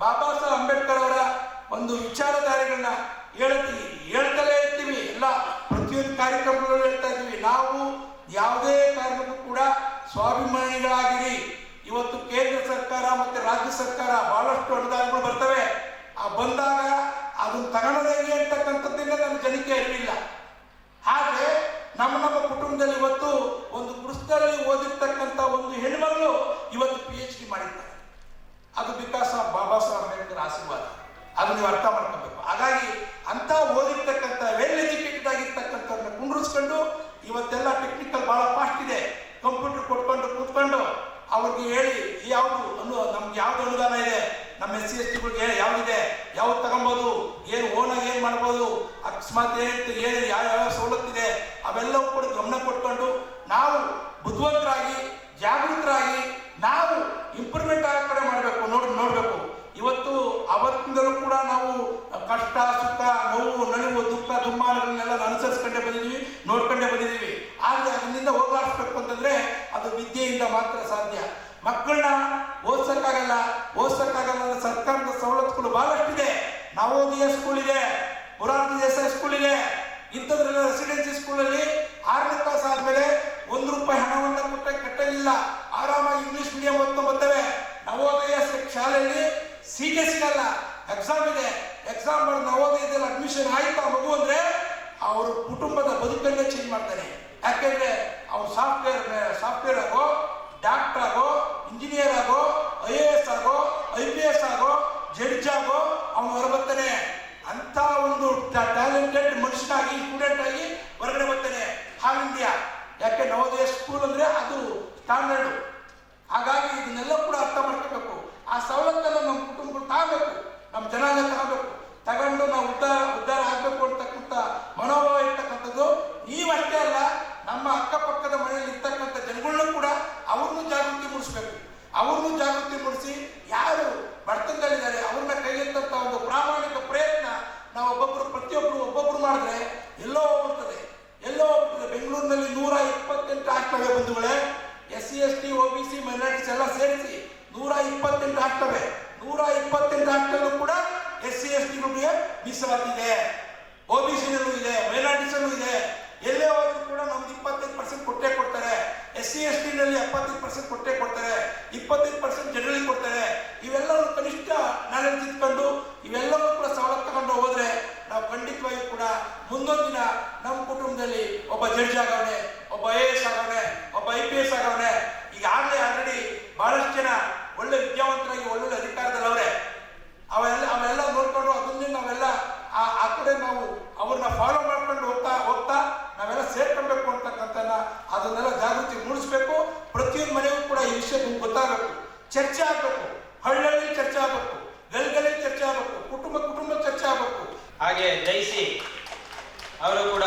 ಬಾಬಾ ಸಾಹೇಬ್ ಅಂಬೇಡ್ಕರ್ ಅವರ ಒಂದು ವಿಚಾರಧಾರೆಗಳನ್ನ ಹೇಳ್ತೀವಿ ಹೇಳ್ತಲೇ ಇರ್ತೀವಿ. ಎಲ್ಲ ಪ್ರತಿಯೊಂದು ಕಾರ್ಯಕ್ರಮಗಳು ಹೇಳ್ತಾ ಇದ್ದೀವಿ. ನಾವು ಯಾವುದೇ ಕಾರ್ಯಕ್ರಮಕ್ಕೂ ಕೂಡ ಸ್ವಾಭಿಮಾನಿಗಳಾಗಿರಿ. ಇವತ್ತು ಕೇಂದ್ರ ಸರ್ಕಾರ ಮತ್ತೆ ರಾಜ್ಯ ಸರ್ಕಾರ ಬಹಳಷ್ಟು ಅನುದಾನಗಳು ಬರ್ತವೆ. ಆ ಬಂದಾಗ ಅದನ್ನು ತಗೊಳ್ಳೋದೇ ಅಂತಕ್ಕಂಥದ್ದನ್ನ ನಮ್ಮ ಜನಕ್ಕೆ ಇರಲಿಲ್ಲ. ಹಾಗೆ ನಮ್ಮ ನಮ್ಮ ಕುಟುಂಬದಲ್ಲಿ ಇವತ್ತು ಒಂದು ಪುಸ್ತಕದಲ್ಲಿ ಓದಿರ್ತಕ್ಕಂಥ ಒಂದು ಹೆಣ್ಮಗಳು ಇವತ್ತು ಪಿ ಎಚ್ ಡಿ ಮಾಡಿರ್ತಾರೆ ಅದು ಬಿಕಾಸ್ ಆಫ್ ಬಾಬಾ ಸಾಹೇಬ್ ಅಂಬೇಡ್ಕರ್ ಆಶೀರ್ವಾದ. ಅದು ನೀವು ಅರ್ಥ ಮಾಡ್ಕೋಬೇಕು. ಹಾಗಾಗಿ ಅಂತ ಓದಿರ್ತಕ್ಕಂಥ ವೆಲ್ ಎಜುಕೇಟೆಡ್ ಆಗಿರ್ತಕ್ಕಂಥವ್ರನ್ನ ಕುಂಡ್ರಿಸ್ಕೊಂಡು ಇವತ್ತೆಲ್ಲ ಟೆಕ್ನಿಕಲ್ ಬಹಳ ಫಾಸ್ಟ್ ಇದೆ. ಕಂಪ್ಯೂಟರ್ ಕೊಟ್ಕೊಂಡು ಕೂತ್ಕೊಂಡು ಅವ್ರಿಗೆ ಹೇಳಿ ಯಾವುದು ಅನು, ನಮ್ಗೆ ಯಾವ್ದು ಅನುದಾನ ಇದೆ? ನಮ್ಮ ಎಸ್ ಸಿ ಎಸ್ ಟಿಗಳಿಗೆ ಯಾವ್ದಿದೆ? ಯಾವ್ದು ತಗೊಬೋದು? ಏನು ಓನಾಗಿ ಏನು ಮಾಡ್ಬೋದು? ಅಕಸ್ಮಾತ್ ಏನಿತ್ತು ಏನು ಯಾವ ಯಾವ ಸವಲತ್ತಿದೆ ಅವೆಲ್ಲವೂ ಕೂಡ ಗಮನ ಕೊಟ್ಕೊಂಡು ನಾವು ಬುದ್ಧಿವಂತರಾಗಿ ಜಾಗೃತರಾಗಿ ನಾವು ಇಂಪ್ರೂವ್ಮೆಂಟ್ ಆಗೋ ಕಡೆ ಮಾಡಬೇಕು ನೋಡಿ ನೋಡಬೇಕು ಇವತ್ತು ಅವತ್ತಿಂದಲೂ ಕೂಡ ನಾವು ಕಷ್ಟ ಸುಖ ನೋವು ನಲಿವು ದುಃಖ ದುಮ್ಮಾನಗಳನ್ನೆಲ್ಲ ಅನುಸರಿಸ್ಕೊಂಡೇ ಬಂದಿದ್ದೀವಿ ನೋಡ್ಕೊಂಡೇ ಬಂದಿದ್ದೀವಿ ಆದರೆ ಅದರಿಂದ ಹೋಗ್ಲಾಡಿಸ್ಬೇಕು ಅಂತಂದ್ರೆ ಅದು ವಿದ್ಯೆಯಿಂದ ಮಾತ್ರ ಸಾಧ್ಯ. ಮಕ್ಕಳನ್ನ ಓದ್ಸಕ್ಕಾಗಲ್ಲ ಓದ್ಸಕ್ಕಾಗಲ್ಲ ಸರ್ಕಾರದ ಸವಲತ್ತುಗಳು ಬಹಳಷ್ಟಿದೆ. ನವೋದಯ ಸ್ಕೂಲ್ ಇದೆ ಪುರಾಣ ದೇಸಾಯಿ ಸ್ಕೂಲ್ ಇದೆ ಇಂಥದ್ರೆಲ್ಲ ರೆಸಿಡೆನ್ಸಿ ಸ್ಕೂಲಲ್ಲಿ ಆರನೇ ಕ್ಲಾಸ್ ಆದ್ಮೇಲೆ ಒಂದು ರೂಪಾಯಿ ಹಣವನ್ನ ಕೊಟ್ಟರೆ ಕಟ್ಟಲಿಲ್ಲ ಆರಾಮಾಗಿ ಇಂಗ್ಲಿಷ್ ಮೀಡಿಯಂ ಓದ್ಕೊಂಡು ಬರ್ತವೆ. ನವೋದಯ ಸ- ಶಾಲೆಯಲ್ಲಿ ಸೀಟೇ ಅಲ್ಲ ಎಕ್ಸಾಮ್ ಇದೆ. ಎಕ್ಸಾಮ್ ಮಾಡಿ ನವೋದಯದಲ್ಲಿ ಅಡ್ಮಿಷನ್ ಆಯ್ತಾ ಮಗು ಅಂದ್ರೆ, ಅವ್ರ ಕುಟುಂಬದ ಬದುಕನ್ನೇ ಚೇಂಜ್ ಮಾಡ್ತಾರೆ ಯಾಕೆಂದ್ರೆ ಅವ್ರು ಸಾಫ್ಟ್ವೇರ್ ಸಾಫ್ಟ್ವೇರ್ ಆಗೋ ಡಾಕ್ಟರ್ ಆಗೋ ಇಂಜಿನಿಯರ್ ಆಗೋ ಐ ಎ ಎಸ್ ಆಗೋ ಐ ಪಿ ಎಸ್ ಆಗೋ ಜಡ್ಜ್ ಆಗೋ, ಅವನು ಹೊರಬರ್ತಾನೆ ಅಂತ ಒಂದು ಟ್ಯಾಲೆಂಟೆಡ್ ಮನುಷ್ಯನಾಗಿ ಸ್ಟೂಡೆಂಟ್ ಆಗಿ ಹೊರಗಡೆ ಬರ್ತಾನೆ. ಹಾಲ್ ಇಂಡಿಯಾ ಯಾಕೆ ನವೋದಯ ಸ್ಕೂಲ್ ಅಂದ್ರೆ ಅದು ಸ್ಟ್ಯಾಂಡರ್ಡ್ ಹಾಗಾಗಿ ಇದನ್ನೆಲ್ಲ ಕೂಡ ಅರ್ಥ ಮಾಡ್ಕೋಬೇಕು. ಆ ಸವಲತ್ತನ್ನು ನಮ್ಮ ಕುಟುಂಬಗಳು ತಗೋಬೇಕು. ನಮ್ಮ ಜನಾಂಗ ತಗೋಬೇಕು. ತಗೊಂಡು ನಾವು ಉದ್ಧಾರ ಉದ್ಧಾರ ಆಗಬೇಕು ಅಂತಕ್ಕಂಥ ಮನೋಭಾವ ಇರ್ತಕ್ಕಂಥದ್ದು ನೀವಷ್ಟೇ ಅಲ್ಲ ನಮ್ಮ ಅಕ್ಕಪಕ್ಕದ ಮನೆಯಲ್ಲಿ ಇರ್ತಕ್ಕಂಥ ಜನಗಳನ್ನೂ ಕೂಡ ಅವ್ರನ್ನೂ ಜಾಗೃತಿ ಮೂಡಿಸ್ಬೇಕು ಅವ್ರನ್ನೂ ಜಾಗೃತಿ ಮೂಡಿಸಿ ಯಾರು ಬಡತನದಲ್ಲಿದ್ದಾರೆ ಅವ್ರನ್ನ ಕೈಗೆತ್ತಂತ ಒಂದು ಪ್ರಾಮಾಣಿಕ ಪ್ರಯತ್ನ ನಾವು ಒಬ್ಬೊಬ್ರು ಪ್ರತಿಯೊಬ್ಬರು ಒಬ್ಬೊಬ್ರು ಮಾಡಿದ್ರೆ ಎಲ್ಲೋ ಹೋಗ್ಬಿಡ್ತದೆ ಎಲ್ಲೋ ಹೋಗ್ಬಿಡ್ತದೆ ಬೆಂಗಳೂರಿನಲ್ಲಿ ನೂರ ಇಪ್ಪತ್ತೆಂಟು ಆಗ್ತವೆ ಬಂಧುಗಳೇ S C S T O B C minorities ಎಲ್ಲ ಸೇರಿಸಿ ನೂರ ಇಪ್ಪತ್ತೆಂಟು ಆಗ್ತವೆ ನೂರ ಇಪ್ಪತ್ತೆಂಟು ಆಗ್ತಲ್ಲೂ ಕೂಡ ಎಸ್ ಸಿ ಎಸ್ ಟಿಗಳಿಗೆ ಮೀಸಲಾತಿದೆ ಒ ಬಿ ಸಿನಲ್ಲೂ ಇದೆ ಮೈನಾರಿಟೀಸ್ ಅಲ್ಲೂ ಇದೆ ಎಲ್ಲೇ ಹೋದ್ರೂ ಕೂಡ ನಮ್ದು ಇಪ್ಪತ್ತೈದು ಪರ್ಸೆಂಟ್ ಕೊಟ್ಟೇ ಕೊಡ್ತಾರೆ ಎಸ್ ಸಿ ಎಸ್ ಟಿನಲ್ಲಿ ಎಪ್ಪತ್ತೈದು ಪರ್ಸೆಂಟ್ ಕೊಟ್ಟೇ ಕೊಡ್ತಾರೆ ಇಪ್ಪತ್ತೈದು ಪರ್ಸೆಂಟ್ ಜನರಲಿ ಕೊಡ್ತಾರೆ ಇವೆಲ್ಲವೂ ಕನಿಷ್ಠ ನಾಲೆಡ್ಜ್ ಇಟ್ಕೊಂಡು ಇವೆಲ್ಲವೂ ಕೂಡ ಸವಲತ್ತು ತಗೊಂಡು ಹೋದ್ರೆ ನಾವು ಖಂಡಿತವಾಗಿ ಕೂಡ ಮುಂದೊಂದು ದಿನ ನಮ್ಮ ಕುಟುಂಬದಲ್ಲಿ ಒಬ್ಬ ಜಡ್ಜ್ ಆಗವನೆ, ಒಬ್ಬ ಐ ಎಸ್ ಆಗವನೆ, ಒಬ್ಬ ಐ ಪಿ ಎಸ್ ಆಗವನೆ ಈಗಾಗಲೇ ಆಲ್ರೆಡಿ ಬಹಳಷ್ಟು ಜನ ಒಳ್ಳೆ ವಿದ್ಯಾವಂತರಾಗಿ, ಒಳ್ಳೊಳ್ಳೆ ಅಧಿಕಾರದಲ್ಲಿ ಅವರೇ ಅವೆಲ್ಲ ಅವೆಲ್ಲ ನೋಡ್ಕೊಂಡು ಅದನ್ನೇ ನಾವೆಲ್ಲ ಆ ಕಡೆ ನಾವು ಅವ್ರನ್ನ ಫಾಲೋ ಮಾಡ್ಕೊಂಡು ಹೋಗ್ತಾ ಹೋಗ್ತಾ ನಾವೆಲ್ಲ ಸೇರ್ಕೊಳ್ಬೇಕು ಅಂತಕ್ಕಂಥ ಅದನ್ನೆಲ್ಲ ಜಾಗೃತಿ ಮೂಡಿಸ್ಬೇಕು. ಪ್ರತಿಯೊಂದು ಮನೆಗೂ ಕೂಡ ಈ ವಿಷಯ ನಿಮ್ಗೆ ಗೊತ್ತಾಗಬೇಕು. ಚರ್ಚೆ ಆಗಬೇಕು. ಹಳ್ಳಿ ಚರ್ಚೆ ಆಗಬೇಕು. ಗಲ್ಗಲ್ಲಿ ಚರ್ಚೆ ಆಗಬೇಕು. ಕುಟುಂಬ ಕುಟುಂಬ ಚರ್ಚೆ ಆಗಬೇಕು. ಹಾಗೆ ಜೈಸಿ ಅವರು ಕೂಡ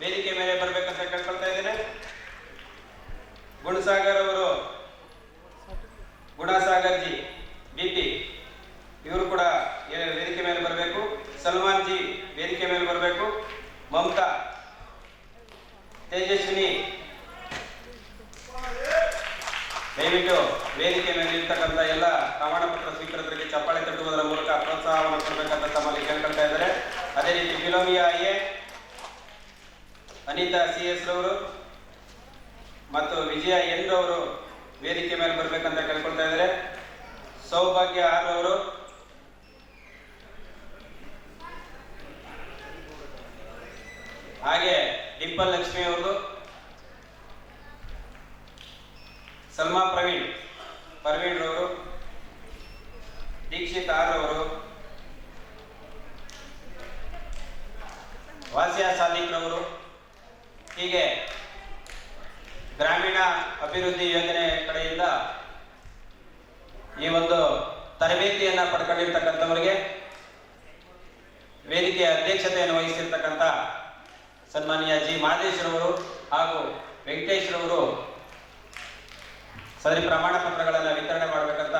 ವೇದಿಕೆ ಮೇಲೆ ಬರ್ಬೇಕಂತ ಕೇಳ್ಕೊಳ್ತಾ ಇದ್ದೇನೆ ಗುಣಸಾಗರ್ ಅವರು, ಗುಣಸಾಗರ್ ಜಿ ಬಿ ಇವರು ಕೂಡ ವೇದಿಕೆ ಮೇಲೆ ಬರಬೇಕು. ಸಲ್ಮಾನ್ ಜಿ ವೇದಿಕೆ ಮೇಲೆ ಬರಬೇಕು. ಮಮತಾ, ತೇಜಸ್ವಿನಿ, ದಯವಿಟ್ಟು ವೇದಿಕೆ ಮೇಲೆ ಇರ್ತಕ್ಕಂಥ ಎಲ್ಲ ಪ್ರಮಾಣ ಪತ್ರ ಸ್ವೀಕೃತರಿಗೆ ಚಪ್ಪಾಳೆ ತಟ್ಟುವುದರ ಮೂಲಕ ಪ್ರೋತ್ಸಾಹವನ್ನು ಕೊಡಬೇಕಂತ ತಮ್ಮಲ್ಲಿ ಕೇಳ್ಕೊಳ್ತಾ ಇದ್ದಾರೆ. ಅದೇ ರೀತಿ Philomena A, Anitha C S ರವರು ಮತ್ತು ವಿಜಯ ಎನ್ ಅವರು ವೇದಿಕೆ ಮೇಲೆ ಬರಬೇಕಂತ ಕೇಳ್ಕೊಳ್ತಾ ಇದ್ದಾರೆ. ಸೌಭಾಗ್ಯ ಆರ್ ಅವರು ಹಾಗೆ ಡಿಂಪಲ್ ಲಕ್ಷ್ಮಿ ಅವರು ಸಲ್ಮಾ ಪ್ರವೀಣ್ ಪ್ರವೀಣ್ ರವರು. ದೀಕ್ಷಿತ್ ಆರ್ ಅವರು ವಾಸಿಯಾ ಸಾದಿಕ್ ರವರು. ಹೀಗೆ ಗ್ರಾಮೀಣ ಅಭಿವೃದ್ಧಿ ಯೋಜನೆ ಕಡೆಯಿಂದ ಈ ಒಂದು ತರಬೇತಿಯನ್ನ ಪಡ್ಕೊಂಡಿರ್ತಕ್ಕಂಥವರಿಗೆ ವೇದಿಕೆಯ ಅಧ್ಯಕ್ಷತೆಯನ್ನು ವಹಿಸಿರ್ತಕ್ಕಂಥ ಸನ್ಮಾನ್ಯ ಜಿ ಮಾದೇಶ್ರವರು ಹಾಗೂ ವೆಂಕಟೇಶ್ರವರು ಸದರಿ ಪ್ರಮಾಣ ಪತ್ರಗಳನ್ನು ವಿತರಣೆ ಮಾಡಬೇಕಂತ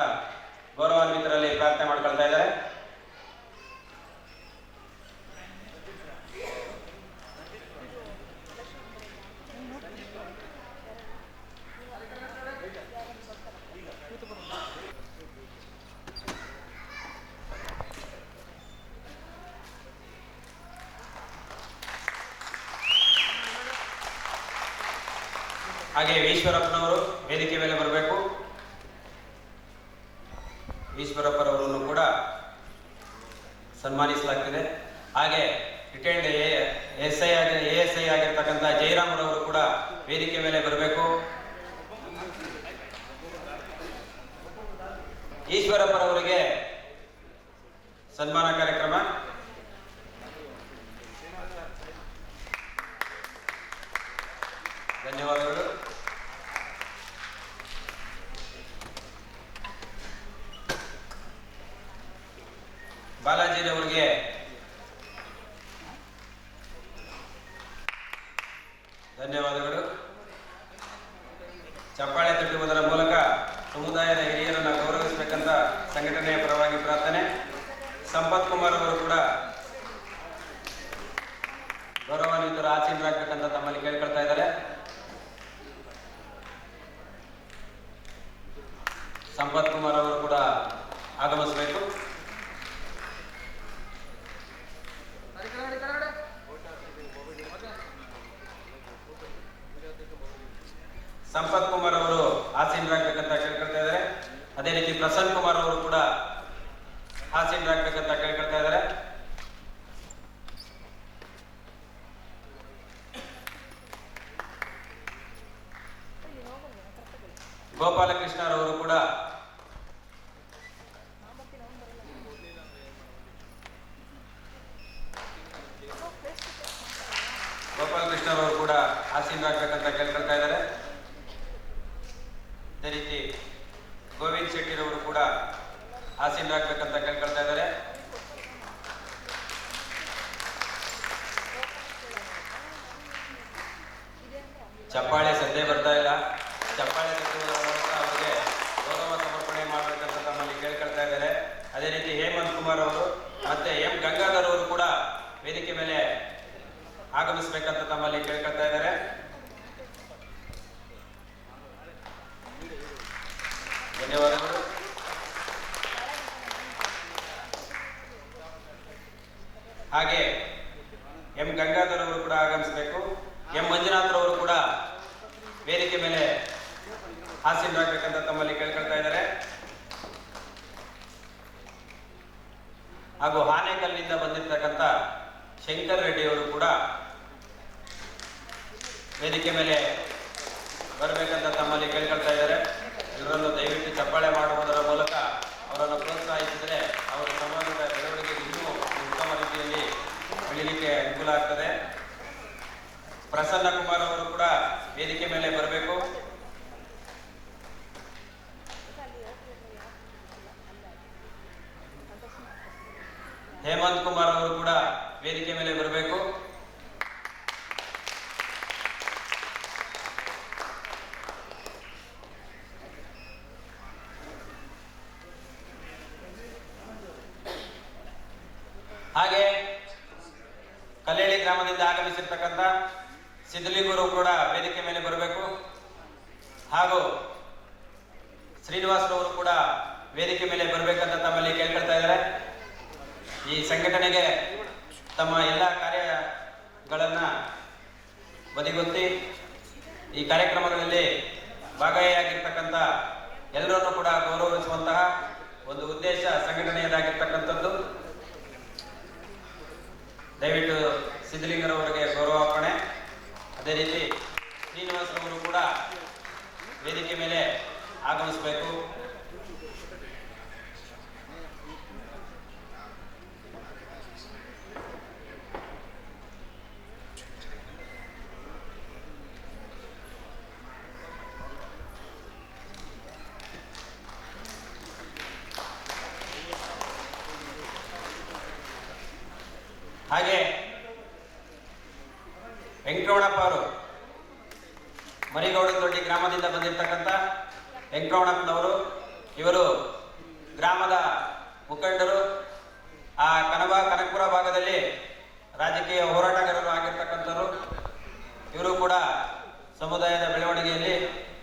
ಗೌರವಾನ್ವಿತರಲ್ಲಿ ಪ್ರಾರ್ಥನೆ ಮಾಡ್ಕೊಳ್ತಾ ಇದ್ದಾರೆ. ಹಾಗೆ ಈಶ್ವರಪ್ಪನವರು ವೇದಿಕೆ ಮೇಲೆ ಬರಬೇಕು. ಈಶ್ವರಪ್ಪರವರನ್ನು ಕೂಡ ಸನ್ಮಾನಿಸಲಾಗ್ತಿದೆ. ಹಾಗೆ ರಿಟೈರ್ಡ್ ಎಸ್ ಐ ಆಗಿ ಎ ಎಸ್ ಐ ಆಗಿರ್ತಕ್ಕಂಥ ಜಯರಾಮರವರು ಕೂಡ ವೇದಿಕೆ ಮೇಲೆ ಬರಬೇಕು. ಈಶ್ವರಪ್ಪರವರಿಗೆ ಸನ್ಮಾನ ಕಾರ್ಯಕ್ರಮ ಧನ್ಯವಾದಗಳು ಬಾಲಾಜಿರವರಿಗೆ ಧನ್ಯವಾದಗಳು ಚಪ್ಪಾಳೆ ತಟ್ಟುವುದರ ಮೂಲಕ ಸಮುದಾಯದ ಹಿರಿಯರನ್ನು ಗೌರವಿಸಬೇಕಂತ ಸಂಘಟನೆಯ ಪರವಾಗಿ ಪ್ರಾರ್ಥನೆ ಸಂಪತ್ ಕುಮಾರ್ ಅವರು ಕೂಡ ಗೌರವಾನ್ವಿತರು ಆಸೀನರಾಗಬೇಕಂತ ತಮ್ಮಲ್ಲಿ ಕೇಳ್ಕೊಳ್ತಾ ಇದ್ದಾರೆ ಸಂಪತ್ ಕುಮಾರ್ ಅವರು ಕೂಡ ಆಗಮಿಸಬೇಕು ಸಂಪತ್ ಕುಮಾರ್ ಅವರು ಆಸೀನರಾಗಬೇಕಂತ ಕೇಳ್ಕೊಳ್ತಾ ಇದ್ದಾರೆ. ಅದೇ ರೀತಿ ಪ್ರಸನ್ನ ಕುಮಾರ್ ಅವರು ಕೂಡ ಆಸೀನರಾಗಬೇಕಂತ ಕೇಳ್ಕೊಳ್ತಾ ಇದ್ದಾರೆ ಗೋಪಾಲಕೃಷ್ಣರವರು ಕೂಡ ಗೋಪಾಲಕೃಷ್ಣರವರು ಕೂಡ ಆಸೀನರಾಗಬೇಕಂತ ಕೇಳ್ಕೊಳ್ತಾ ಇದ್ದಾರೆ ಅದೇ ರೀತಿ ಗೋವಿಂದ್ ಶೆಟ್ಟಿರವರು ಕೂಡ ಆಸೀನರಾಗಬೇಕಂತ ಕೇಳ್ಕೊಳ್ತಾ ಇದ್ದಾರೆ ಚಪ್ಪಾಳೆ ಸದ್ಯ ಬರ್ತಾ ಇಲ್ಲ. ಚಪ್ಪಾಳೆ ಅವರಿಗೆ ಗೌರವ ಸಮರ್ಪಣೆ ಮಾಡಬೇಕಂತ ತಮ್ಮಲ್ಲಿ ಕೇಳ್ಕೊಳ್ತಾ ಇದ್ದಾರೆ. ಅದೇ ರೀತಿ ಹೇಮಂತ್ ಕುಮಾರ್ ಅವರು ಮತ್ತೆ ಎಂ ಗಂಗಾಧರ್ ಅವರು ಕೂಡ ವೇದಿಕೆ ಮೇಲೆ ಆಗಮಿಸಬೇಕಂತ ತಮ್ಮಲ್ಲಿ ಕೇಳ್ಕೊಳ್ತಾ ಇದ್ದಾರೆ. ಧನ್ಯವಾದಗಳು. ಹಾಗೆ ಎಂ ಗಂಗಾಧರ್ ಅವರು ಕೂಡ ಆಗಮಿಸಬೇಕು. ಎಂ ಮಂಜುನಾಥ್ ಅವರು ಕೂಡ ವೇದಿಕೆ ಮೇಲೆ ಆಸೀನರಾಗಬೇಕಂತ ತಮ್ಮಲ್ಲಿ ಕೇಳ್ಕೊಳ್ತಾ ಇದ್ದಾರೆ. ಹಾಗೂ ಹಾನೇಕಲ್ನಿಂದ ಬಂದಿರತಕ್ಕಂಥ ಶಂಕರ್ ರೆಡ್ಡಿ ಅವರು ಕೂಡ ವೇದಿಕೆ ಮೇಲೆ ಬರಬೇಕಂತ ತಮ್ಮಲ್ಲಿ ಕೇಳ್ಕೊಳ್ತಾ ಇದ್ದಾರೆ. ಎಲ್ಲರನ್ನು ದಯವಿಟ್ಟು ಚಪ್ಪಾಳೆ ಮಾಡುವುದರ ಮೂಲಕ ಅವರನ್ನು ಪ್ರೋತ್ಸಾಹಿಸಿದರೆ ಅವರ ಸಮಾಜದ ಬೆಳವಣಿಗೆ ಇನ್ನೂ ಉತ್ತಮ ರೀತಿಯಲ್ಲಿ ಬೆಳೀಲಿಕ್ಕೆ ಅನುಕೂಲ ಆಗ್ತದೆ. ಪ್ರಸನ್ನ ಕುಮಾರ್ ಅವರು ಕೂಡ ವೇದಿಕೆ ಮೇಲೆ ಬರಬೇಕು. ಹೇಮಂತ್ ಕುಮಾರ್ ಅವರು ಕೂಡ ವೇದಿಕೆ ಮೇಲೆ ಬರಬೇಕು. ಹಾಗೆ ಕಲ್ಲೇಳಿ ಗ್ರಾಮದಿಂದ ಆಗಮಿಸಿರ್ತಕ್ಕಂಥ ಸಿದ್ಧಲಿಂಗರು ಕೂಡ ವೇದಿಕೆ ಮೇಲೆ ಬರಬೇಕು. ಹಾಗೂ ಶ್ರೀನಿವಾಸರವರು ಕೂಡ ವೇದಿಕೆ ಮೇಲೆ ಬರಬೇಕಂತ ತಮ್ಮಲ್ಲಿ ಕೇಳ್ಕೊಳ್ತಾ ಇದ್ದಾರೆ. ಈ ಸಂಘಟನೆಗೆ ತಮ್ಮ ಎಲ್ಲ ಕಾರ್ಯಗಳನ್ನ ಬದಿಗೊತ್ತಿ ಈ ಕಾರ್ಯಕ್ರಮಗಳಲ್ಲಿ ಭಾಗಿಯಾಗಿರ್ತಕ್ಕಂಥ ಎಲ್ಲರನ್ನು ಕೂಡ ಗೌರವಿಸುವಂತಹ ಒಂದು ಉದ್ದೇಶ ಸಂಘಟನೆಯದಾಗಿರ್ತಕ್ಕಂಥದ್ದು. ದಯವಿಟ್ಟು ಸಿದ್ಧಲಿಂಗರವರಿಗೆ ಗೌರವಾರ್ಪಣೆ. ಅದೇ ರೀತಿ ಶ್ರೀನಿವಾಸರವರು ಕೂಡ ವೇದಿಕೆ ಮೇಲೆ ಆಗಮಿಸಬೇಕು ಹಾಗೆ ವೆಂಕಟರಮಣಪ್ಪ ಅವರು ಮರಿಗೌಡ ದೊಡ್ಡಿ ಗ್ರಾಮದಿಂದ ಬಂದಿರತಕ್ಕಂಥ ವೆಂಕಟರಮಣಪ್ಪನವರು ಇವರು ಗ್ರಾಮದ ಮುಖಂಡರು ಆ ಕನಬ ಕನಕಪುರ ಭಾಗದಲ್ಲಿ ರಾಜಕೀಯ ಹೋರಾಟಗಾರರು ಆಗಿರ್ತಕ್ಕಂಥವ್ರು ಇವರು ಕೂಡ ಸಮುದಾಯದ ಬೆಳವಣಿಗೆಯಲ್ಲಿ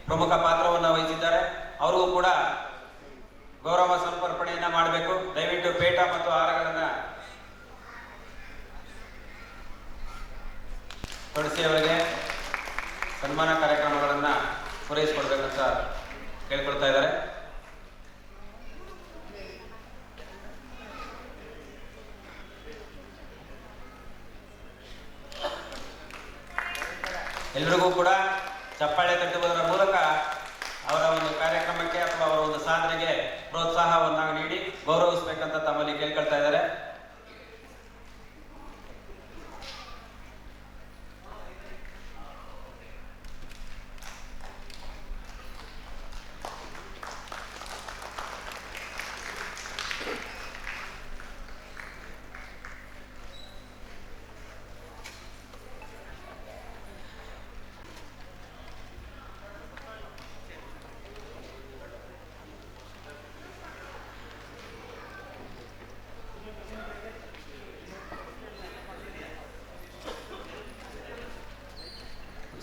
ಪ್ರಮುಖ ಪಾತ್ರವನ್ನು ವಹಿಸಿದ್ದಾರೆ. ಅವರಿಗೂ ಕೂಡ ಗೌರವ ಸಮರ್ಪಣೆಯನ್ನ ಮಾಡಬೇಕು. ದಯವಿಟ್ಟು ಪೇಟ ಮತ್ತು ಆಹಾರಗಳನ್ನ ತೊಡಸಿ ಅವರಿಗೆ. ಸನ್ಮಾನ ಕಾರ್ಯಕ್ರಮಗಳನ್ನ ಪೂರೈಸಿಕೊಡ್ಬೇಕಂತ ಕೇಳ್ಕೊಳ್ತಾ ಇದ್ದಾರೆ. ಎಲ್ರಿಗೂ ಕೂಡ ಚಪ್ಪಾಳೆ ತಟ್ಟುವುದರ ಮೂಲಕ ಅವರ ಒಂದು ಕಾರ್ಯಕ್ರಮಕ್ಕೆ ಅಥವಾ ಅವರ ಒಂದು ಸಾಧನೆಗೆ ಪ್ರೋತ್ಸಾಹವನ್ನು ನೀಡಿ ಗೌರವಿಸಬೇಕಂತ ತಮ್ಮಲ್ಲಿ ಕೇಳ್ಕೊಳ್ತಾ ಇದ್ದಾರೆ.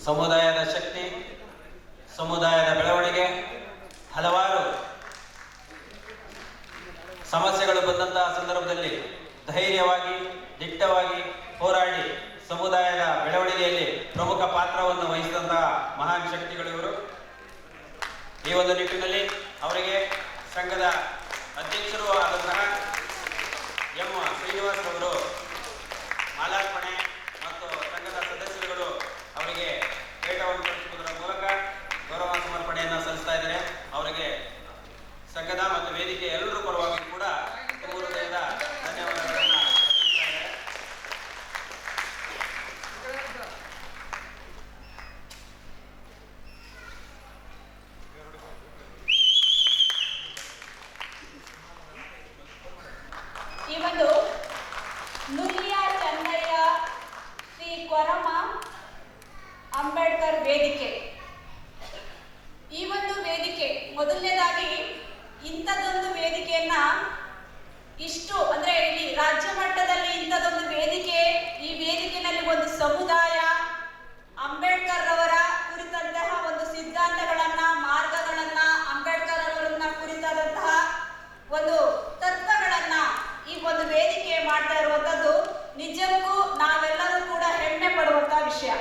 ಸಮುದಾಯದ ಶಕ್ತಿ, ಸಮುದಾಯದ ಬೆಳವಣಿಗೆ, ಹಲವಾರು ಸಮಸ್ಯೆಗಳು ಬಂದಂತಹ ಸಂದರ್ಭದಲ್ಲಿ ಧೈರ್ಯವಾಗಿ, ದಿಟ್ಟವಾಗಿ ಹೋರಾಡಿ ಸಮುದಾಯದ ಬೆಳವಣಿಗೆಯಲ್ಲಿ ಪ್ರಮುಖ ಪಾತ್ರವನ್ನು ವಹಿಸಿದಂತಹ ಮಹಾನ್ ಶಕ್ತಿಗಳು ಇವರು. ಈ ಒಂದು ನಿಟ್ಟಿನಲ್ಲಿ ಅವರಿಗೆ ಸಂಘದ ಅಧ್ಯಕ್ಷರು ಆದಂತಹ ಶ್ರೀನಿವಾಸ್ ಅವರು ಮಾಲಾರ್ಪಣೆ ಮತ್ತು ಸಂಘದ ಸದಸ್ಯರುಗಳು ಅವರಿಗೆ ಪೇಟವನ್ನು ಕೊಡಿಸುವುದರ ಮೂಲಕ ಗೌರವ ಸಮರ್ಪಣೆಯನ್ನು ಸಲ್ಲಿಸ್ತಾ ಇದ್ದಾರೆ ಅವರಿಗೆ ಸಂಘದ ಮತ್ತು ವೇದಿಕೆ ಎಲ್ಲರೂ ಪರವಾಗಿ ಕೂಡ ಧನ್ಯವಾದಗಳನ್ನು ಅಂಬೇಡ್ಕರ್ ವೇದಿಕೆ. ಈ ಒಂದು ವೇದಿಕೆ ಮೊದಲನೇದಾಗಿ ವೇದಿಕೆಯನ್ನ ಇಷ್ಟು, ಅಂದ್ರೆ ಇಲ್ಲಿ ರಾಜ್ಯ ಮಟ್ಟದಲ್ಲಿ ಇಂಥದ್ದೊಂದು ವೇದಿಕೆ, ಈ ವೇದಿಕೆನಲ್ಲಿ ಒಂದು ಸಮುದಾಯ, ಅಂಬೇಡ್ಕರ್ ಅವರ ಕುರಿತಂತಹ ಒಂದು ಸಿದ್ಧಾಂತಗಳನ್ನ, ಮಾರ್ಗಗಳನ್ನ, ಅಂಬೇಡ್ಕರ್ ಅವರನ್ನ ಕುರಿತಾದಂತಹ ಒಂದು ತತ್ವಗಳನ್ನ ಈ ಒಂದು ವೇದಿಕೆ ಮಾಡ್ತಾ ಇರುವಂತದ್ದು ನಿಜಕ್ಕೂ ನಾವೆಲ್ಲರೂ ಕೂಡ ಹೆಮ್ಮೆ ಪಡುವಂತಹ ವಿಷಯ.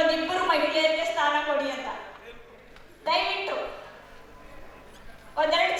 ಒಂದಿಬ್ಬರು ಮಹಿಳೆಯರಿಗೆ ಸ್ಥಾನ ಕೊಡಿ ಅಂತ. ದಯವಿಟ್ಟು ಒಂದೆರಡು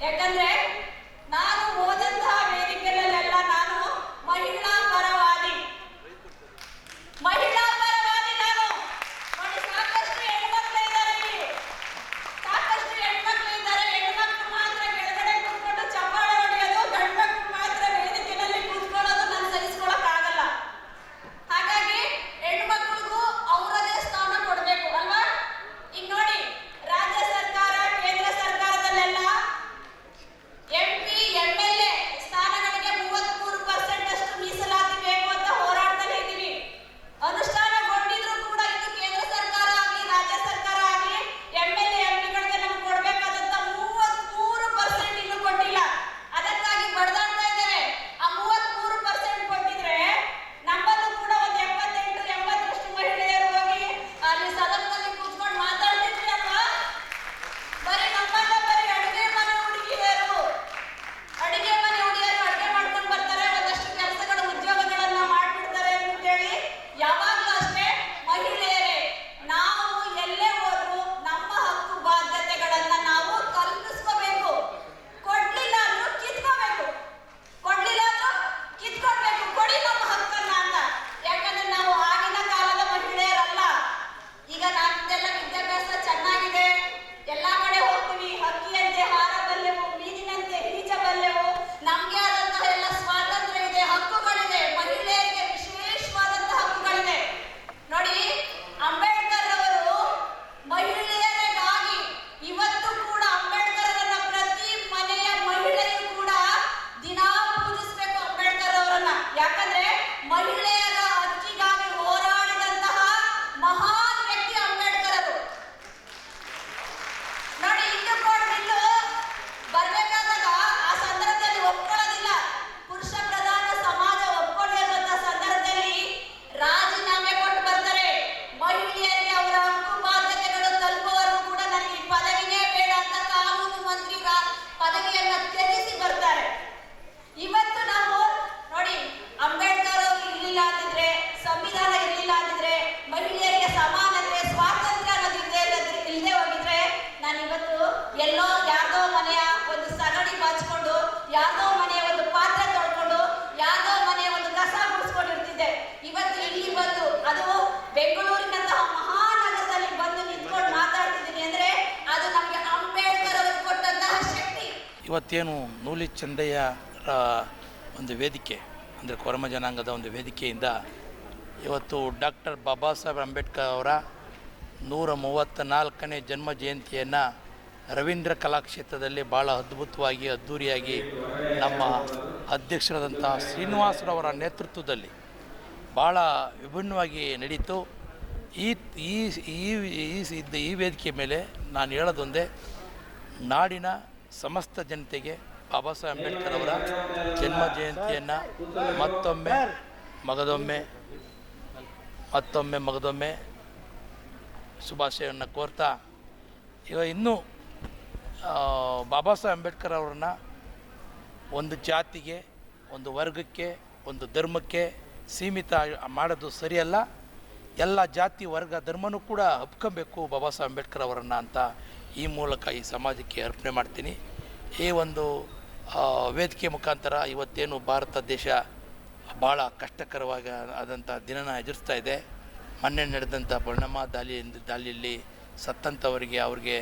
ಯಾಕಂದ್ರೆ ಇವತ್ತೇನು ನೂಲಿ ಚಂದಯ್ಯರ ಒಂದು ವೇದಿಕೆ, ಅಂದರೆ ಕೊರಮ ಜನಾಂಗದ ಒಂದು ವೇದಿಕೆಯಿಂದ ಇವತ್ತು ಡಾಕ್ಟರ್ ಬಾಬಾ ಸಾಹೇಬ್ ಅಂಬೇಡ್ಕರ್ ಅವರ ನೂರ ಮೂವತ್ತ ನಾಲ್ಕನೇ ಜನ್ಮ ಜಯಂತಿಯನ್ನು ರವೀಂದ್ರ ಕಲಾಕ್ಷೇತ್ರದಲ್ಲಿ ಭಾಳ ಅದ್ಭುತವಾಗಿ ಅದ್ಧೂರಿಯಾಗಿ ನಮ್ಮ ಅಧ್ಯಕ್ಷರಾದಂಥ ಶ್ರೀನಿವಾಸರವರ ನೇತೃತ್ವದಲ್ಲಿ ಭಾಳ ವಿಭಿನ್ನವಾಗಿ ನಡೀತು. ಈ ಈ ಈ ವೇದಿಕೆ ಮೇಲೆ ನಾನು ಹೇಳೋದೊಂದೇ, ನಾಡಿನ ಸಮಸ್ತ ಜನತೆಗೆ ಬಾಬಾ ಸಾಹೇಬ್ ಅಂಬೇಡ್ಕರ್ ಅವರ ಜನ್ಮ ಜಯಂತಿಯನ್ನು ಮತ್ತೊಮ್ಮೆ, ಮಗದೊಮ್ಮೆ ಮತ್ತೊಮ್ಮೆ ಮಗದೊಮ್ಮೆ ಶುಭಾಶಯವನ್ನು ಕೋರ್ತಾ ಈಗ ಇನ್ನೂ ಬಾಬಾ ಸಾಹೇಬ್ ಅಂಬೇಡ್ಕರ್ ಅವರನ್ನು ಒಂದು ಜಾತಿಗೆ, ಒಂದು ವರ್ಗಕ್ಕೆ, ಒಂದು ಧರ್ಮಕ್ಕೆ ಸೀಮಿತ ಮಾಡೋದು ಸರಿಯಲ್ಲ. ಎಲ್ಲ ಜಾತಿ, ವರ್ಗ, ಧರ್ಮನೂ ಕೂಡ ಹಬ್ಕೊಬೇಕು ಬಾಬಾ ಸಾಹೇಬ್ ಅಂಬೇಡ್ಕರ್ ಅವರನ್ನು ಅಂತ ಈ ಮೂಲಕ ಈ ಸಮಾಜಕ್ಕೆ ಅರ್ಪಣೆ ಮಾಡ್ತೀನಿ. ಈ ಒಂದು ವೇದಿಕೆ ಮುಖಾಂತರ ಇವತ್ತೇನು ಭಾರತ ದೇಶ ಭಾಳ ಕಷ್ಟಕರವಾಗಿ ಆದಂಥ ದಿನನ ಎದುರಿಸ್ತಾ ಇದೆ. ಮೊನ್ನೆ ನಡೆದಂಥ ಪರಿಣಾಮ ದಾಳಿ ದಾಳಿಯಲ್ಲಿ ಸತ್ತಂಥವರಿಗೆ ಅವ್ರಿಗೆ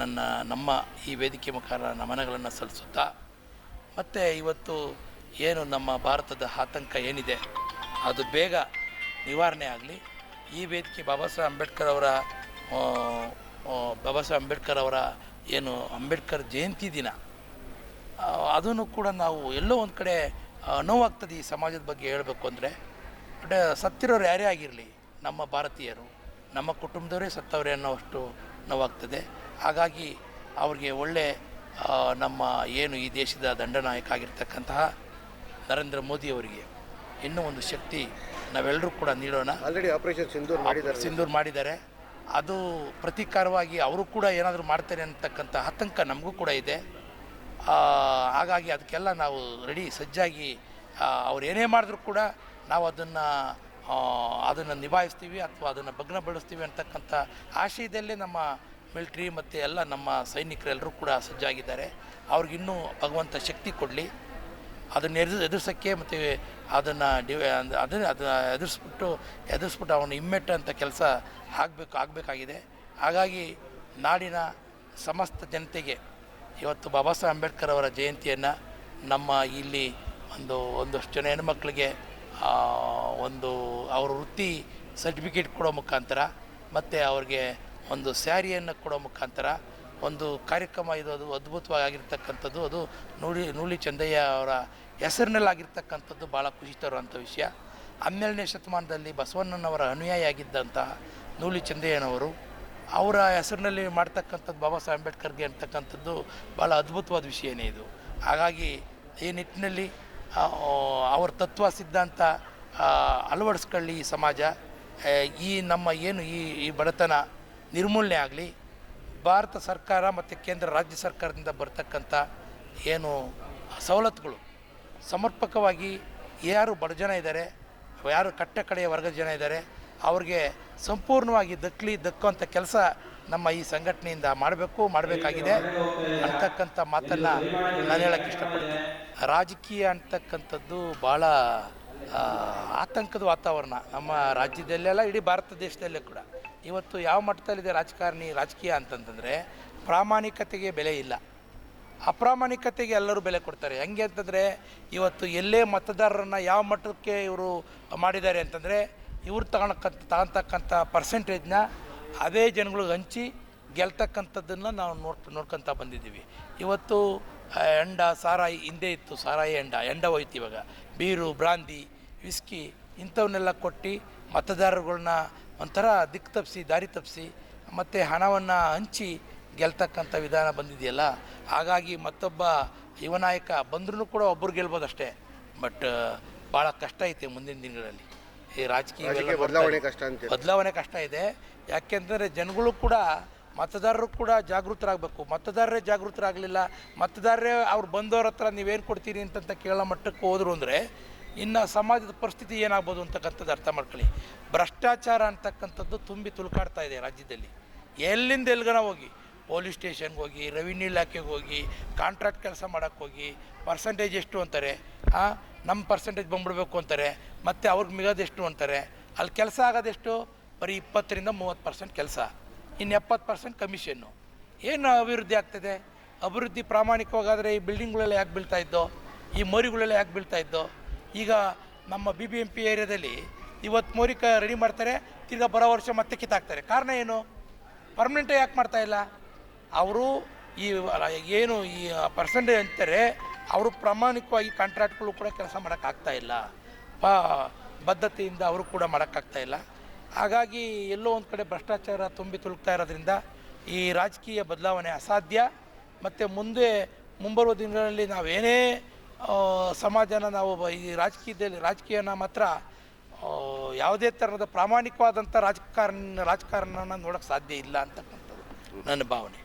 ನನ್ನ, ನಮ್ಮ ಈ ವೇದಿಕೆ ಮುಖಾಂತರ ನಮನಗಳನ್ನು ಸಲ್ಲಿಸುತ್ತಾ, ಮತ್ತು ಇವತ್ತು ಏನು ನಮ್ಮ ಭಾರತದ ಆತಂಕ ಏನಿದೆ, ಅದು ಬೇಗ ನಿವಾರಣೆ ಆಗಲಿ. ಈ ವೇದಿಕೆ ಬಾಬಾ ಸಾಹೇಬ್ ಅಂಬೇಡ್ಕರ್ ಅವರ ಬಾಬಾ ಸಾಹೇಬ್ ಅಂಬೇಡ್ಕರ್ ಅವರ ಏನು ಅಂಬೇಡ್ಕರ್ ಜಯಂತಿ ದಿನ. ಅದನ್ನು ಕೂಡ ನಾವು ಎಲ್ಲೋ ಒಂದು ಕಡೆ ನೋವಾಗ್ತದೆ ಈ ಸಮಾಜದ ಬಗ್ಗೆ ಹೇಳಬೇಕು ಅಂದರೆ. ಸತ್ತಿರೋರು ಯಾರೇ ಆಗಿರಲಿ ನಮ್ಮ ಭಾರತೀಯರು ನಮ್ಮ ಕುಟುಂಬದವರೇ ಸತ್ತವರೇ ಅನ್ನೋವಷ್ಟು ನೋವಾಗ್ತದೆ. ಹಾಗಾಗಿ ಅವ್ರಿಗೆ ಒಳ್ಳೆ ನಮ್ಮ ಏನು ಈ ದೇಶದ ದಂಡನಾಯಕ ಆಗಿರ್ತಕ್ಕಂತಹ ನರೇಂದ್ರ ಮೋದಿಯವರಿಗೆ ಇನ್ನೂ ಒಂದು ಶಕ್ತಿ ನಾವೆಲ್ಲರೂ ಕೂಡ ನೀಡೋಣ. ಆಲ್ರೆಡಿ ಆಪರೇಷನ್ ಸಿಂಧೂರ್ ಮಾಡಿದ್ದಾರೆ. ಸಿಂಧೂರ್ ಮಾಡಿದ್ದಾರೆ. ಅದು ಪ್ರತೀಕಾರವಾಗಿ ಅವರು ಕೂಡ ಏನಾದರೂ ಮಾಡ್ತಾರೆ ಅಂತಕ್ಕಂಥ ಆತಂಕ ನಮಗೂ ಕೂಡ ಇದೆ. ಹಾಗಾಗಿ ಅದಕ್ಕೆಲ್ಲ ನಾವು ರೆಡಿ ಸಜ್ಜಾಗಿ ಅವ್ರು ಏನೇ ಮಾಡಿದ್ರು ಕೂಡ ನಾವು ಅದನ್ನು ಅದನ್ನು ನಿಭಾಯಿಸ್ತೀವಿ ಅಥವಾ ಅದನ್ನು ಭಗ್ನಗೊಳಿಸ್ತೀವಿ ಅಂತಕ್ಕಂಥ ಆಶಯದಲ್ಲೇ ನಮ್ಮ ಮಿಲ್ಟ್ರಿ ಮತ್ತು ಎಲ್ಲ ನಮ್ಮ ಸೈನಿಕರೆಲ್ಲರೂ ಕೂಡ ಸಜ್ಜಾಗಿದ್ದಾರೆ. ಅವ್ರಿಗಿನ್ನೂ ಭಗವಂತ ಶಕ್ತಿ ಕೊಡಲಿ. ಅದನ್ನು ಎದುರು, ಎದುರಿಸೋಕ್ಕೆ ಮತ್ತು ಅದನ್ನು ಡಿವ್ ಅದನ್ನು ಅದನ್ನು ಎದುರಿಸ್ಬಿಟ್ಟು ಎದುರಿಸ್ಬಿಟ್ಟು ಅವನು ಇಮ್ಮೆಟ್ಟಂಥ ಕೆಲಸ ಆಗಬೇಕು, ಆಗಬೇಕಾಗಿದೆ. ಹಾಗಾಗಿ ನಾಡಿನ ಸಮಸ್ತ ಜನತೆಗೆ ಇವತ್ತು ಬಾಬಾ ಸಾಹೇಬ್ ಅಂಬೇಡ್ಕರ್ ಅವರ ಜಯಂತಿಯನ್ನು ನಮ್ಮ ಇಲ್ಲಿ ಒಂದು, ಒಂದಷ್ಟು ಜನ ಹೆಣ್ಮಕ್ಳಿಗೆ ಒಂದು ಅವ್ರ ವೃತ್ತಿ ಸರ್ಟಿಫಿಕೇಟ್ ಕೊಡೋ ಮುಖಾಂತರ ಮತ್ತು ಅವ್ರಿಗೆ ಒಂದು ಸ್ಯಾರಿಯನ್ನು ಕೊಡೋ ಮುಖಾಂತರ ಒಂದು ಕಾರ್ಯಕ್ರಮ ಇದು, ಅದು ಅದ್ಭುತವಾಗಿರ್ತಕ್ಕಂಥದ್ದು ಅದು ನೂಲಿ ನೂಲಿ ಚಂದಯ್ಯ ಅವರ ಹೆಸರಿನಲ್ಲಿ ಆಗಿರ್ತಕ್ಕಂಥದ್ದು ಭಾಳ ಖುಷಿ ತರುವಂಥ ವಿಷಯ. ಹನ್ನೆರಡನೇ ಶತಮಾನದಲ್ಲಿ ಬಸವಣ್ಣನವರ ಅನುಯಾಯಿ ಆಗಿದ್ದಂಥ ನೂಲಿ ಚಂದಯ್ಯನವರು, ಅವರ ಹೆಸರಿನಲ್ಲಿ ಮಾಡ್ತಕ್ಕಂಥದ್ದು ಬಾಬಾ ಸಾಹೇಬ್ ಅಂಬೇಡ್ಕರ್ಗೆ ಅಂತಕ್ಕಂಥದ್ದು ಭಾಳ ಅದ್ಭುತವಾದ ವಿಷಯನೇ ಇದು. ಹಾಗಾಗಿ ಈ ನಿಟ್ಟಿನಲ್ಲಿ ಅವರ ತತ್ವ ಸಿದ್ಧಾಂತ ಅಳವಡಿಸ್ಕೊಳ್ಳಿ ಈ ಸಮಾಜ. ಈ ನಮ್ಮ ಏನು ಈ ಈ ಬಡತನ ನಿರ್ಮೂಲನೆ ಆಗಲಿ ಭಾರತ ಸರ್ಕಾರ ಮತ್ತು ಕೇಂದ್ರ ರಾಜ್ಯ ಸರ್ಕಾರದಿಂದ ಬರ್ತಕ್ಕಂಥ ಏನು ಸವಲತ್ತುಗಳು, ಸಮರ್ಪಕವಾಗಿ ಯಾರು ಬಡ ಜನ ಇದ್ದಾರೆ, ಯಾರು ಕಟ್ಟ ಕಡೆಯ ವರ್ಗದ ಜನ ಇದ್ದಾರೆ, ಅವ್ರಿಗೆ ಸಂಪೂರ್ಣವಾಗಿ ದಕ್ಕಲಿ ದಕ್ಕುವಂಥ ಕೆಲಸ ನಮ್ಮ ಈ ಸಂಘಟನೆಯಿಂದ ಮಾಡಬೇಕು, ಮಾಡಬೇಕಾಗಿದೆ ಅಂತಕ್ಕಂಥ ಮಾತನ್ನು ನಾನು ಹೇಳೋಕ್ಕೆ ಇಷ್ಟಪಡ್ತೀನಿ. ರಾಜಕೀಯ ಅಂತಕ್ಕಂಥದ್ದು ಭಾಳ ಆತಂಕದ ವಾತಾವರಣ ನಮ್ಮ ರಾಜ್ಯದಲ್ಲೆಲ್ಲ, ಇಡೀ ಭಾರತ ದೇಶದಲ್ಲೇ ಕೂಡ. ಇವತ್ತು ಯಾವ ಮಟ್ಟದಲ್ಲಿದೆ ರಾಜಕಾರಣಿ ರಾಜಕೀಯ ಅಂತಂತಂದರೆ ಪ್ರಾಮಾಣಿಕತೆಗೆ ಬೆಲೆ ಇಲ್ಲ. ಅಪ್ರಾಮಾಣಿಕತೆಗೆ ಎಲ್ಲರೂ ಬೆಲೆ ಕೊಡ್ತಾರೆ. ಹೆಂಗೆ ಅಂತಂದರೆ ಇವತ್ತು ಎಲ್ಲೇ ಮತದಾರರನ್ನು ಯಾವ ಮಟ್ಟಕ್ಕೆ ಇವರು ಮಾಡಿದ್ದಾರೆ ಅಂತಂದರೆ ಇವರು ತಗೊಳಕ್ಕಂಥ ತಗೊತಕ್ಕಂಥ ಪರ್ಸೆಂಟೇಜ್ನ ಅದೇ ಜನಗಳಿಗೆ ಹಂಚಿ ಗೆಲ್ತಕ್ಕಂಥದ್ದನ್ನು ನಾವು ನೋಡ್ ನೋಡ್ಕೊತ ಬಂದಿದ್ದೀವಿ. ಇವತ್ತು ಎಂಡ ಸಾರಾಯಿ ಹಿಂದೆ ಇತ್ತು, ಸಾರಾಯಿ ಎಂಡ ಎಂಡ ಹೋಯ್ತು ಇವಾಗ. ಬೀರು, ಬ್ರಾಂದಿ, ವಿಸ್ಕಿ ಇಂಥವನ್ನೆಲ್ಲ ಕೊಟ್ಟು ಮತದಾರರುಗಳ್ನ ಒಂಥರ ದಿಕ್ಕು ತಪ್ಪಿಸಿ ದಾರಿ ತಪ್ಪಿಸಿ ಮತ್ತು ಹಣವನ್ನು ಹಂಚಿ ಗೆಲ್ತಕ್ಕಂಥ ವಿಧಾನ ಬಂದಿದೆಯಲ್ಲ? ಹಾಗಾಗಿ ಮತ್ತೊಬ್ಬ ಯುವನಾಯಕ ಬಂದರೂ ಕೂಡ ಒಬ್ಬರು ಗೆಲ್ಬೋದು ಅಷ್ಟೇ ಬಟ್ ಭಾಳ ಕಷ್ಟ ಐತೆ ಮುಂದಿನ ದಿನಗಳಲ್ಲಿ. ಈ ರಾಜಕೀಯ ಬದಲಾವಣೆ ಕಷ್ಟ ಅಂತ ಬದಲಾವಣೆ ಕಷ್ಟ ಇದೆ. ಯಾಕೆಂದರೆ ಜನಗಳು ಕೂಡ ಮತದಾರರು ಕೂಡ ಜಾಗೃತರಾಗಬೇಕು. ಮತದಾರರೇ ಜಾಗೃತರಾಗಲಿಲ್ಲ. ಮತದಾರರೇ ಅವ್ರು ಬಂದವ್ರ ಹತ್ರ ನೀವೇನು ಕೊಡ್ತೀರಿ ಅಂತಂತ ಕೇಳೋ ಮಟ್ಟಕ್ಕೆ ಹೋದ್ರು ಅಂದರೆ ಇನ್ನು ಸಮಾಜದ ಪರಿಸ್ಥಿತಿ ಏನಾಗ್ಬೋದು ಅಂತಕ್ಕಂಥದ್ದು ಅರ್ಥ ಮಾಡ್ಕೊಳ್ಳಿ. ಭ್ರಷ್ಟಾಚಾರ ಅಂತಕ್ಕಂಥದ್ದು ತುಂಬಿ ತುಳುಕಾಡ್ತಾ ಇದೆ ರಾಜ್ಯದಲ್ಲಿ. ಎಲ್ಲಿಂದ ಎಲ್ಲಿಗನ ಹೋಗಿ? ಪೊಲೀಸ್ ಸ್ಟೇಷನ್ಗೆ ಹೋಗಿ, ರೆವಿನ್ಯೂ ಇಲಾಖೆಗೆ ಹೋಗಿ, ಕಾಂಟ್ರಾಕ್ಟ್ ಕೆಲಸ ಮಾಡೋಕ್ಕೆ ಹೋಗಿ ಪರ್ಸೆಂಟೇಜ್ ಎಷ್ಟು ಅಂತಾರೆ? ಹಾಂ ನಮ್ಮ ಪರ್ಸೆಂಟೇಜ್ ಬಂದ್ಬಿಡ್ಬೇಕು ಅಂತಾರೆ, ಮತ್ತು ಅವ್ರಿಗೆ ಮಿಗೋದೆಷ್ಟು ಅಂತಾರೆ? ಅಲ್ಲಿ ಕೆಲಸ ಆಗೋದೆಷ್ಟು ಬರೀ ಇಪ್ಪತ್ತರಿಂದ ಮೂವತ್ತು ಪರ್ಸೆಂಟ್ ಕೆಲಸ. ಇನ್ನು ಎಪ್ಪತ್ತು ಪರ್ಸೆಂಟ್ ಕಮಿಷನ್ನು ಏನು ಅಭಿವೃದ್ಧಿ ಆಗ್ತದೆ? ಅಭಿವೃದ್ಧಿ ಪ್ರಾಮಾಣಿಕವಾಗಾದರೆ ಈ ಬಿಲ್ಡಿಂಗ್ಗಳೆಲ್ಲ ಯಾಕೆ ಬೀಳ್ತಾ ಇದ್ದೋ? ಈ ಮರಿಗಳೆಲ್ಲ ಯಾಕೆ ಬೀಳ್ತಾ ಇದ್ದೋ? ಈಗ ನಮ್ಮ ಬಿ ಬಿ ಎಂ ಪಿ ಏರಿಯಾದಲ್ಲಿ ಇವತ್ತು ಮೋರಿಕ ರೆಡಿ ಮಾಡ್ತಾರೆ, ತಿರ್ಗಾ ಬರೋ ವರ್ಷ ಮತ್ತೆ ಕಿತ್ತಾಕ್ತಾರೆ. ಕಾರಣ ಏನು? ಪರ್ಮನೆಂಟ್ ಯಾಕೆ ಮಾಡ್ತಾ ಇಲ್ಲ? ಅವರು ಈ ಏನು ಈ ಪರ್ಸೆಂಟೇಜ್ ಅಂತಾರೆ, ಅವರು ಪ್ರಾಮಾಣಿಕವಾಗಿ ಕಾಂಟ್ರಾಕ್ಟ್ಗಳು ಕೂಡ ಕೆಲಸ ಮಾಡೋಕ್ಕಾಗ್ತಾ ಇಲ್ಲ. ಪ ಬದ್ಧತೆಯಿಂದ ಅವರು ಕೂಡ ಮಾಡೋಕ್ಕಾಗ್ತಾ ಇಲ್ಲ. ಹಾಗಾಗಿ ಎಲ್ಲೋ ಒಂದು ಕಡೆ ಭ್ರಷ್ಟಾಚಾರ ತುಂಬಿ ತುಳುಕ್ತಾ ಇರೋದ್ರಿಂದ ಈ ರಾಜಕೀಯ ಬದಲಾವಣೆ ಅಸಾಧ್ಯ. ಮತ್ತು ಮುಂದೆ ಮುಂಬರುವ ದಿನಗಳಲ್ಲಿ ನಾವೇನೇ ಸಮಾಜನ ನಾವು ಈ ರಾಜಕೀಯದಲ್ಲಿ ರಾಜಕೀಯನ ಮಾತ್ರ ಯಾವುದೇ ಥರದ ಪ್ರಾಮಾಣಿಕವಾದಂಥ ರಾಜಕಾರಣ, ರಾಜಕಾರಣನ ನೋಡೋಕ್ಕೆ ಸಾಧ್ಯ ಇಲ್ಲ ಅಂತಕ್ಕಂಥದ್ದು ನನ್ನ ಭಾವನೆ.